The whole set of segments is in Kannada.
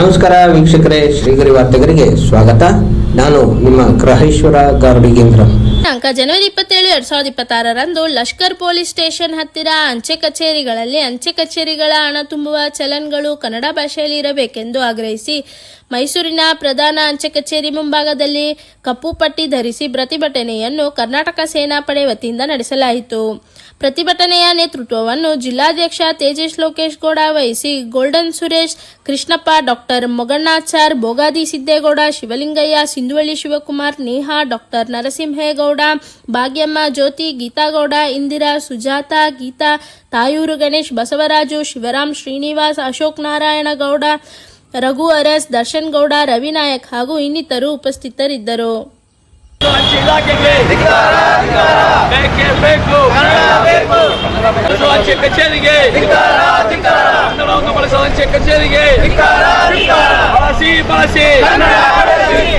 ನಮಸ್ಕಾರ ವೀಕ್ಷಕರೇ ಶ್ರೀಗರಿ ವಾರ್ತೆಗರಿಗೆ ಸ್ವಾಗತ. ನಾನು ನಿಮ್ಮ ಗ್ರಹೇಶ್ವರ ಗಾರ್ಡಿಗೇಂದ್ರ. ದಿನಾಂಕ ಜನವರಿ ಇಪ್ಪತ್ತೇಳು, ಎರಡ್ ಸಾವಿರದ ಇಪ್ಪತ್ತಾರರಂದು ಲಷ್ಕರ್ ಪೊಲೀಸ್ ಸ್ಟೇಷನ್ ಹತ್ತಿರ ಅಂಚೆ ಕಚೇರಿಗಳಲ್ಲಿ ಅಂಚೆ ಕಚೇರಿಗಳ ಹಣ ತುಂಬುವ ಚಲನ್ಗಳು ಕನ್ನಡ ಭಾಷೆಯಲ್ಲಿ ಇರಬೇಕೆಂದು ಆಗ್ರಹಿಸಿ ಮೈಸೂರಿನ ಪ್ರಧಾನ ಅಂಚೆ ಕಚೇರಿ ಮುಂಭಾಗದಲ್ಲಿ ಕಪ್ಪು ಪಟ್ಟಿ ಧರಿಸಿ ಪ್ರತಿಭಟನೆಯನ್ನು ಕರ್ನಾಟಕ ಸೇನಾಪಡೆ ವತಿಯಿಂದ ನಡೆಸಲಾಯಿತು. ಪ್ರತಿಭಟನೆಯ ನೇತೃತ್ವವನ್ನು ಜಿಲ್ಲಾಧ್ಯಕ್ಷ ತೇಜಸ್ ಲೋಕೇಶ್ ಗೌಡ ವಹಿಸಿ golden Suresh, Krishnappa doctor Mogannachar Bogadi Siddegowda, Shivalingaiah Sindhuvalli Shivakumar, Neha, doctor Narasimhegowda, Bhagyamma, Jyothi, Geethagowda, Indira, Sujatha, Geetha, Thayur Ganesh, Basavaraju, Shivaram Srinivas, Ashok Narayana Gowda Raghu Aras, Darshan Gowda Ravinayak ಹಾಗೂ ಇನ್ನಿತರು ಉಪಸ್ಥಿತರಿದ್ದರು. ಕಚೇರಿಗೆ.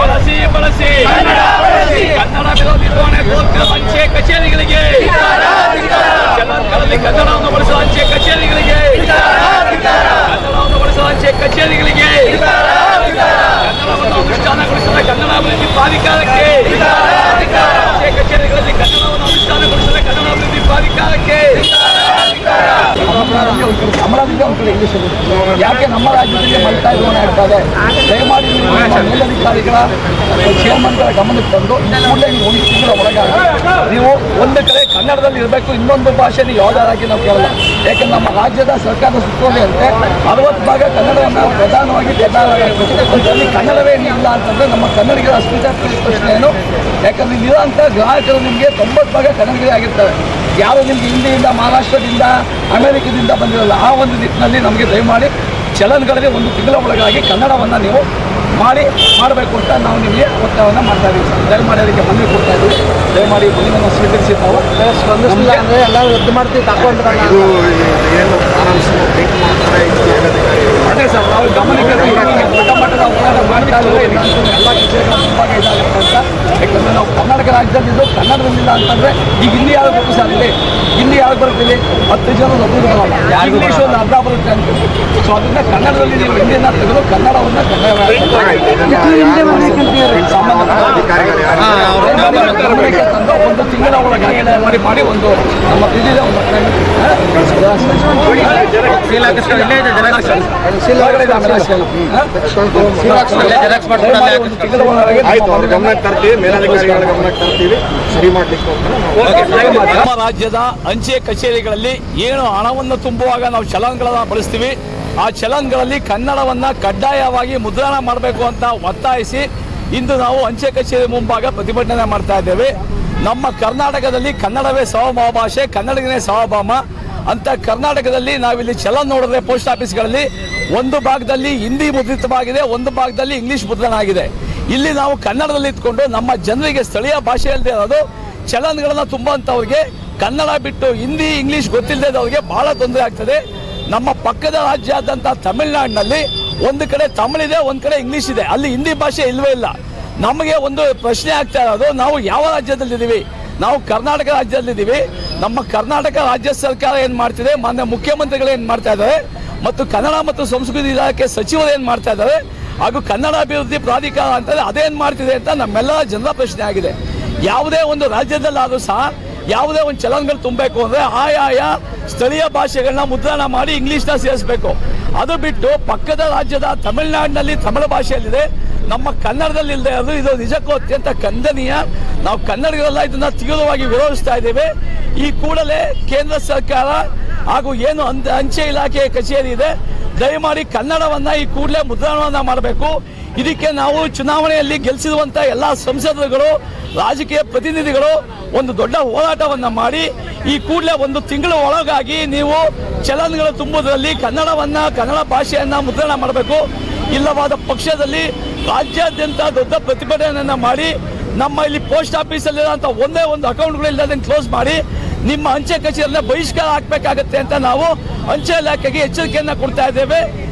ಬಳಸಿ ಬಳಸಿ. ಕನ್ನಡ ವಿರೋಧಿ ಧೋರಣೆ ತೋರುತ್ತಿರುವ ಅಂಚೆ ಕಚೇರಿಗಳಿಗೆ. ಕನ್ನಡವನ್ನು ಬಳಸುವ ಅಂಚೆ ಕಚೇರಿಗಳಿಗೆ. ಕನ್ನಡವನ್ನು ಬಳಸುವ ಅಂಚೆ ಕಚೇರಿಗಳಿಗೆ. ಕನ್ನಡವನ್ನು ಅನುಷ್ಠಾನಗೊಳಿಸಿದ ಕನ್ನಡ ಅಭಿವೃದ್ಧಿ ಪ್ರಾಧಿಕಾರಕ್ಕೆ ಅಂಚೆ ಕಚೇರಿಗಳಲ್ಲಿ ಕನ್ನಡವನ್ನು ಅನುಷ್ಠಾನಗೊಳಿಸಿದ ಕನ್ನಡ ಅಭಿವೃದ್ಧಿ ಪ್ರಾಧಿಕಾರಕ್ಕೆ ಅಮರಾವತಿ ಒಂದು ಕಡೆ ಇಂಗ್ಲಿಷ್ ಯಾಕೆ ನಮ್ಮ ರಾಜ್ಯದಲ್ಲಿ ಮಲ್ತಾ ಧೋರಣೆ ಆಗ್ತಾ ಇದೆ ದಯಮಾಡಿ ನೀವು ಮೇಲಧಿಕಾರಿಗಳ ಚೇರ್ಮನ್ಗಳ ಗಮನಕ್ಕೆ ತಂದು ಕೂಡಲೇ ನೀವು ಒಂದು ತಿಂಗಳ ಒಳಗಾಗಿ ನೀವು ಒಂದು ಕಡೆ ಕನ್ನಡದಲ್ಲಿ ಇರಬೇಕು, ಇನ್ನೊಂದು ಭಾಷೆಯಲ್ಲಿ ಯಾವುದಾರಾಗಿ ನಾವು ಕೇಳಲ್ಲ. ಯಾಕಂದ್ರೆ ನಮ್ಮ ರಾಜ್ಯದ ಸರ್ಕಾರದ ಸುತ್ತೋಲೆ ಅಂತೆ, ಅರವತ್ತು ಭಾಗ ಕನ್ನಡವನ್ನು ಪ್ರಧಾನವಾಗಿ ಅದರಲ್ಲಿ ಕನ್ನಡವೇ ಇಲ್ಲ ಅಂತಂದರೆ ನಮ್ಮ ಕನ್ನಡಿಗರ ಅಸ್ಮಿತಾ ಪ್ರಶ್ನೆ ಏನು? ಯಾಕಂದ್ರೆ ಇಲ್ಲಿರೋಂಥ ಗ್ರಾಹಕರು ನಿಮಗೆ ತೊಂಬತ್ತು ಭಾಗ ಕನ್ನಡಿಗರೇ ಆಗಿರ್ತಾರೆ. ಯಾರು ನಿಮ್ಗೆ ಹಿಂದಿಯಿಂದ, ಮಹಾರಾಷ್ಟ್ರದಿಂದ, ಅಮೆರಿಕದಿಂದ ಬಂದಿರಲ್ಲ, ಆ ಒಂದು ನಿಟ್ಟಿನಲ್ಲಿ ನಮಗೆ ದಯಮಾಡಿ ಚಲನ್ಗಳಲ್ಲಿ ಒಂದು ತಿಂಗಳ ಒಳಗಾಗಿ ಕನ್ನಡವನ್ನು ನೀವು ಮಾಡಿ ಮಾಡಬೇಕು ಅಂತ ನಾವು ನಿಮಗೆ ಒತ್ತಾಯವನ್ನು ಮಾಡ್ತಾ ಇದ್ದೀವಿ ಸರ್. ದಯಮಾಡಿ ಅದಕ್ಕೆ ಮನವಿ ಕೊಡ್ತಾ ಇದ್ದೀವಿ. ದಯಮಾಡಿ ಮನವಿಯನ್ನು ಸ್ವೀಕರಿಸಿ ನಾವು ಸ್ಪಂದಿಸಲಿಲ್ಲ ಅಂದರೆ ಎಲ್ಲರೂ ರದ್ದು ಮಾಡ್ತೀವಿ ತಗೊಂಡು ಇದು ಏನು ಅದೇ ಸರ್ ನಾವು ಗಮನಕ್ಕೆ ದೊಡ್ಡ ಮಟ್ಟದ ಹೋರಾಟ ಮಾಡ್ತಾ ಇದಂತೂ ಎಲ್ಲ ವಿಷಯಗಳು ಅಂತ ಯಾಕಂದರೆ ನಾವು ಕರ್ನಾಟಕ ರಾಜ್ಯದಲ್ಲಿದ್ದು ಕನ್ನಡದಲ್ಲಿಲ್ಲ ಅಂತಂದರೆ ಈಗ ಇಲ್ಲಿ ಯಾರು ಬರುತ್ತೆ ಸರ್ ಇಲ್ಲಿ. ಇಲ್ಲಿ ಯಾರು ಬರುತ್ತಿಲ್ಲಿ ಹತ್ತು ಜನ ಇಂಗ್ಲೀಷ್ ಒಂದು ಅರ್ಧ ಬರುತ್ತೆ ಅಂತ. ಸೊ ಅದರಿಂದ ಕನ್ನಡದಲ್ಲಿ ನೀವು ಹಿಂದಿನ ತೆಗೆದು ಕನ್ನಡವನ್ನು ಸಂಬಂಧಪಟ್ಟ ಒಂದು ತಿಂಗಳ ಮಾಡಿ ಒಂದು ನಮ್ಮ ನಮ್ಮ ರಾಜ್ಯದ ಅಂಚೆ ಕಚೇರಿಗಳಲ್ಲಿ ಏನು ಹಣವನ್ನು ತುಂಬುವಾಗ ನಾವು ಚಲನ್ಗಳನ್ನ ಬಳಸ್ತೀವಿ? ಆ ಚಲನ್ಗಳಲ್ಲಿ ಕನ್ನಡವನ್ನ ಕಡ್ಡಾಯವಾಗಿ ಮುದ್ರಣ ಮಾಡಬೇಕು ಅಂತ ಒತ್ತಾಯಿಸಿ ಇಂದು ನಾವು ಅಂಚೆ ಕಚೇರಿ ಮುಂಭಾಗ ಪ್ರತಿಭಟನೆ ಮಾಡ್ತಾ ಇದ್ದೇವೆ. ನಮ್ಮ ಕರ್ನಾಟಕದಲ್ಲಿ ಕನ್ನಡವೇ ಸ್ವಭಾವ ಭಾಷೆ ಕನ್ನಡಿಗನೇ ಸಹಭಾಮ ಅಂತ ಕರ್ನಾಟಕದಲ್ಲಿ ನಾವಿಲ್ಲಿ ಚಲನ್ ನೋಡಿದ್ರೆ ಪೋಸ್ಟ್ ಆಫೀಸ್ಗಳಲ್ಲಿ ಒಂದು ಭಾಗದಲ್ಲಿ ಹಿಂದಿ ಮುದ್ರಿತವಾಗಿದೆ, ಒಂದು ಭಾಗದಲ್ಲಿ ಇಂಗ್ಲಿಷ್ ಮುದ್ರಣ ಆಗಿದೆ ಇಲ್ಲಿ ನಾವು ಕನ್ನಡದಲ್ಲಿ ಇದ್ಕೊಂಡು ನಮ್ಮ ಜನರಿಗೆ ಸ್ಥಳೀಯ ಭಾಷೆಯಲ್ಲದೆ ಇರೋದು ಚಲನ್ಗಳನ್ನು ತುಂಬುವಂಥವ್ರಿಗೆ ಕನ್ನಡ ಬಿಟ್ಟು ಹಿಂದಿ, ಇಂಗ್ಲಿಷ್ ಗೊತ್ತಿಲ್ಲದವ್ರಿಗೆ ಬಹಳ ತೊಂದರೆ ಆಗ್ತದೆ. ನಮ್ಮ ಪಕ್ಕದ ರಾಜ್ಯ ಆದಂತ ತಮಿಳುನಾಡಿನಲ್ಲಿ ಒಂದು ಕಡೆ ತಮಿಳಿದೆ ಒಂದು ಕಡೆ ಇಂಗ್ಲಿಷ್ ಇದೆ. ಅಲ್ಲಿ ಹಿಂದಿ ಭಾಷೆ ಇಲ್ವೇ ಇಲ್ಲ. ನಮಗೆ ಒಂದು ಪ್ರಶ್ನೆ ಆಗ್ತಾ ಇರೋದು, ನಾವು ಯಾವ ರಾಜ್ಯದಲ್ಲಿದ್ದೀವಿ? ನಾವು ಕರ್ನಾಟಕ ರಾಜ್ಯದಲ್ಲಿದ್ದೀವಿ. ನಮ್ಮ ಕರ್ನಾಟಕ ರಾಜ್ಯ ಸರ್ಕಾರ ಏನು ಮಾಡ್ತಿದೆ? ಮಾನ್ಯ ಮುಖ್ಯಮಂತ್ರಿಗಳು ಏನು ಮಾಡ್ತಾ ಇದ್ದಾರೆ? ಮತ್ತು ಕನ್ನಡ ಮತ್ತು ಸಂಸ್ಕೃತಿ ಇಲಾಖೆ ಸಚಿವರು ಏನು ಮಾಡ್ತಾ ಇದ್ದಾರೆ? ಹಾಗೂ ಕನ್ನಡ ಅಭಿವೃದ್ಧಿ ಪ್ರಾಧಿಕಾರ ಅಂತಂದ್ರೆ ಅದೇನು ಮಾಡ್ತಿದೆ ಅಂತ ನಮ್ಮೆಲ್ಲ ಜನರ ಪ್ರಶ್ನೆ ಆಗಿದೆ. ಯಾವುದೇ ಒಂದು ರಾಜ್ಯದಲ್ಲಾದರೂ ಸಹ ಯಾವುದೇ ಒಂದು ಚಲನ್ಗಳು ತುಂಬಬೇಕು ಅಂದರೆ ಆಯಾಯ ಸ್ಥಳೀಯ ಭಾಷೆಗಳನ್ನ ಮುದ್ರಣ ಮಾಡಿ ಇಂಗ್ಲೀಷ್ನ ಸೇರಿಸಬೇಕು. ಅದು ಬಿಟ್ಟು ಪಕ್ಕದ ರಾಜ್ಯದ ತಮಿಳುನಾಡಿನಲ್ಲಿ ತಮಿಳು ಭಾಷೆಯಲ್ಲಿದೆ. ನಮ್ಮ ಕನ್ನಡದಲ್ಲಿ ಇಲ್ಲದೆ ಅದು ಇದು ನಿಜಕ್ಕೂ ಅತ್ಯಂತ ಖಂಡನೀಯ. ನಾವು ಕನ್ನಡಿಗರೆಲ್ಲ ಇದನ್ನ ತೀವ್ರವಾಗಿ ವಿರೋಧಿಸ್ತಾ ಇದ್ದೇವೆ. ಈ ಕೂಡಲೇ ಕೇಂದ್ರ ಸರ್ಕಾರ ಹಾಗೂ ಏನು ಅಂಚೆ ಅಂಚೆ ಇಲಾಖೆ ಕಚೇರಿ ಇದೆ, ದಯಮಾಡಿ ಕನ್ನಡವನ್ನು ಈ ಕೂಡಲೇ ಮುದ್ರಣವನ್ನ ಮಾಡಬೇಕು. ಇದಕ್ಕೆ ನಾವು ಚುನಾವಣೆಯಲ್ಲಿ ಗೆಲ್ಲಿಸಿರುವಂಥ ಎಲ್ಲ ಸಂಸದರುಗಳು, ರಾಜಕೀಯ ಪ್ರತಿನಿಧಿಗಳು ಒಂದು ದೊಡ್ಡ ಹೋರಾಟವನ್ನ ಮಾಡಿ ಈ ಕೂಡಲೇ ಒಂದು ತಿಂಗಳ ಒಳಗಾಗಿ ನೀವು ಚಲನ್ಗಳು ತುಂಬುವುದರಲ್ಲಿ ಕನ್ನಡವನ್ನ, ಕನ್ನಡ ಭಾಷೆಯನ್ನ ಮುದ್ರಣ ಮಾಡಬೇಕು. ಇಲ್ಲವಾದ ಪಕ್ಷದಲ್ಲಿ ರಾಜ್ಯಾದ್ಯಂತ ದೊಡ್ಡ ಪ್ರತಿಭಟನೆಯನ್ನ ಮಾಡಿ, ನಮ್ಮ ಇಲ್ಲಿ ಪೋಸ್ಟ್ ಆಫೀಸಲ್ಲಿರುವಂತ ಒಂದೇ ಒಂದು ಅಕೌಂಟ್ಗಳು ಇಲ್ಲದಂಗೆ ಕ್ಲೋಸ್ ಮಾಡಿ, ನಿಮ್ಮ ಅಂಚೆ ಕಚೇರಿಯನ್ನ ಬಹಿಷ್ಕಾರ ಹಾಕಬೇಕಾಗತ್ತೆ ಅಂತ ನಾವು ಅಂಚೆ ಇಲಾಖೆಗೆ ಎಚ್ಚರಿಕೆಯನ್ನ ಕೊಡ್ತಾ ಇದ್ದೇವೆ.